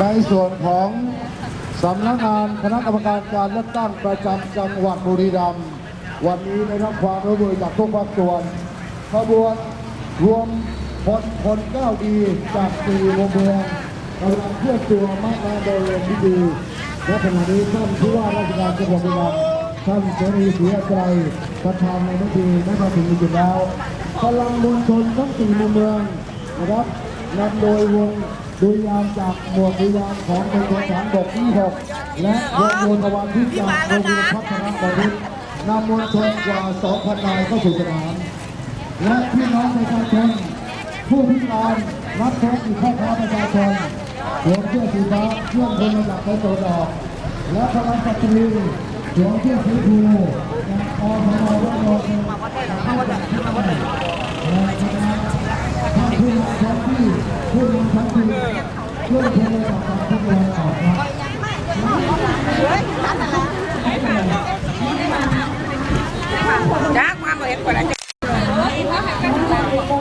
ในส่วนของสำนักงานคณะกรรมการการเลือกตั้งประจำจังหวัดบุรีรัมย์วันนี้ได้รับความร่วมมือจากทุกภาคส่วนขบวนรวมพลคนก้าดีจากสี่วงเมืองกำลังเคลื่อนตัวมากมาโดยเร็วที่ดีและขณะนี้ท่านผู้ว่าราชการจังหวัดบุรีรัมย์ท่านเสรีศรีอัตไตรประธานในพิธีได้มาถึงจุดแล้วพลังมวลชนทั้งสี่วงเมืองนะครับนำโดยวง ดุยางจากหมวดดุยางของมณฑลฐานบกที่6และวงโยธวานที่จากโรงเรียนพัฒนาบริษนำมวลชนกว่า2,000นายเข้าสู่สนามและพี่น้องประชาชนผู้พิการรับช้อีกพ่อค้าประชาชนสวมเสื้อสีฟ้าเครื่องพลมาจากในตัวดอก และพลังสตรีสวมเสื้อสีชมพูจากอพมวัดโนนท์และคณะ ท่านผู้นำท้องที่ผู้ นำท้องถิ่นช่วยพลจากการทดลองออ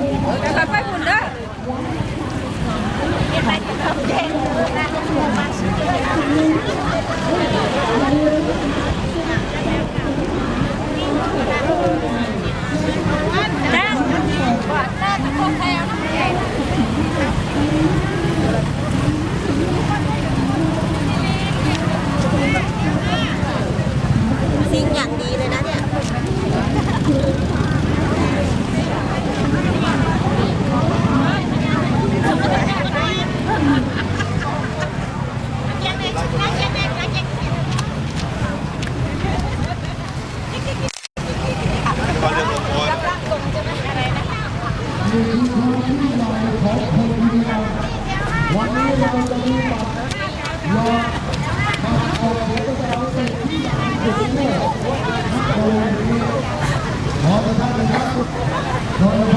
ก วันนี้เราตรอบัตรออกเสียงประชามติที่สุดกในวันนี้ครับ